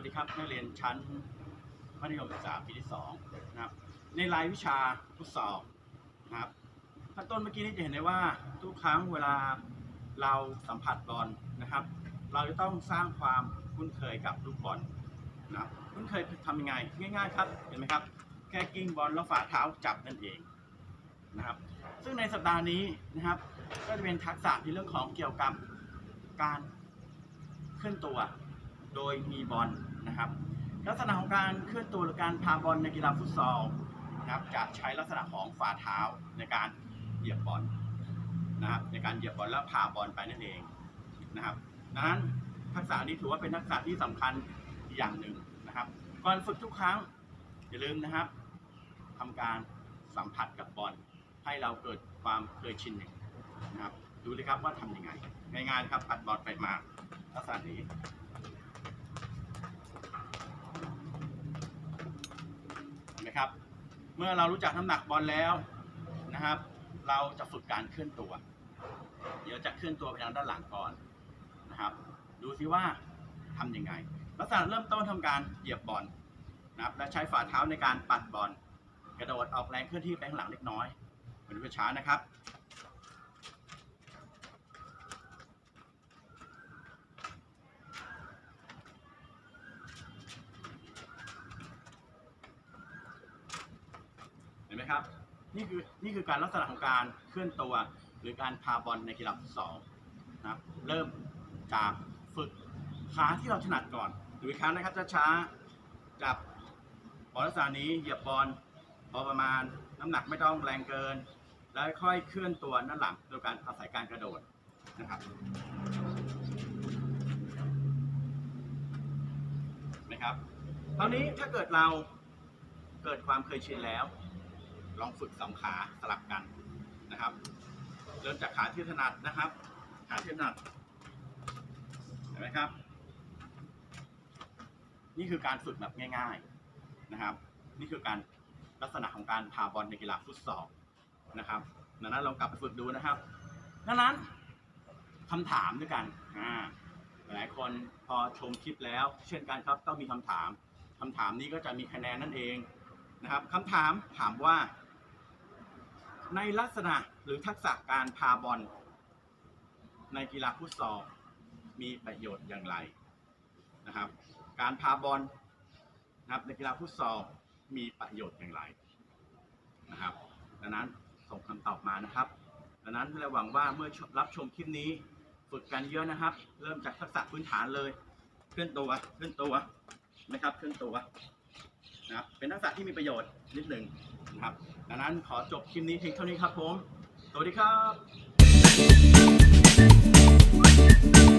วัสดีครับนักเรียนชั้นมัธยมศึกษาปีที่สองนะครับในรายวิชาฟุตซอลนะครับขั้นต้นเมื่อกี้นี้จะเห็นได้ว่าทุกครั้งเวลาเราสัมผัสบอลนะครับ เราจะต้องสร้างความคุ้นเคยกับลูกบอลนะคุ้นเคยทำยังไงง่าย ๆ ครับเห็นไหมครับ แค่กิ้งบอลแล้วฝ่าเท้าจับนั่นเองนะครับ ซึ่งในสัปดาห์นี้นะครับ ก็จะเป็นทักษะในเรื่องของเกี่ยวกับการเคลื่อนตัว โดยมีบอลนะครับ ลักษณะของการเคลื่อนตัวหรือการพาบอลในกีฬาฟุตซอลนะครับจะใช้ลักษณะของฝ่าเท้าในการเหยียบบอลนะครับในการเหยียบบอลแล้วพาบอลไปนั่นเองนะครับดังนั้นทักษะนี้ถือว่าเป็นทักษะที่สำคัญอย่างหนึ่งนะครับ ก่อนฝึกทุกครั้งอย่าลืมนะครับทำการสัมผัสกับบอลให้เราเกิดความเคยชินนะครับ ดูเลยครับว่าทำยังไง ง่ายๆครับปัดบอลไปมาลักษณะนี้ เห็นไหมครับ เมื่อเรารู้จักน้ำหนักบอลแล้วนะครับ เราจะฝึกการเคลื่อนตัว เดี๋ยวจะเคลื่อนตัวไปทางด้านหลังก่อนนะครับ ดูซิว่าทำยังไง ลักษณะเริ่มต้นทำการเหยียบบอลนะครับ และใช้ฝ่าเท้าในการปัดบอล กระโดดออกแรงเคลื่อนที่ไปข้างหลังเล็กน้อยมาดูช้านะครับ ไหมครับ นี่คือนี่คือการลักษณะของการเคลื่อนตัว หรือการพาบอลในกีฬาฟุตซอลนะครับ เริ่มจากฝึกขาที่เราถนัดก่อนดูอีกครั้งนะครับช้าๆจับบอลลักษณะนี้เหยียบบอลพอประมาณน้ำหนักไม่ต้องแรงเกิน แล้วค่อยเคลื่อนตัวด้านหลังโดยการอาศัยการกระโดดนะครับนะครับคราวนี้ถ้าเกิดเราเกิดความเคยชินแล้ว ลองฝึกสองขาสลับกันนะครับ เริ่มจากขาที่ถนัดนะครับ ขาที่ถนัดเห็นไหมครับ นี่คือการฝึกแบบง่าย ๆนะครับ นี่คือการลักษณะของการพาบอลในกีฬาฟุตซอลนะครับดังนั้นลองกลับไปฝึกดูนะครับดังนั้นคำถามด้วยกันอ่าหลายคนพอชมคลิปแล้ว เช่นกันครับต้องมีคำถามคำถามนี้ก็จะมีคะแนนนั่นเองนะครับคำถามถามว่า ในลักษณะหรือทักษะการพาบอล ในกีฬาฟุตซอลมีประโยชน์อย่างไรนะครับ การพาบอลนะครับในกีฬาฟุตซอลมีประโยชน์อย่างไรนะครับ ดังนั้นส่งคำตอบมานะครับ ดังนั้นเราหวังว่าเมื่อรับชมคลิปนี้ฝึกกันเยอะนะครับ เริ่มจากทักษะพื้นฐานเลยเคลื่อนตัวเคลื่อนตัวนะครับเคลื่อนตัวนะครับเป็นทักษะที่มีประโยชน์นิดหนึ่งนะครับ ดังนั้นขอจบคลิปนี้เพียงเท่านี้ครับผม สวัสดีครับ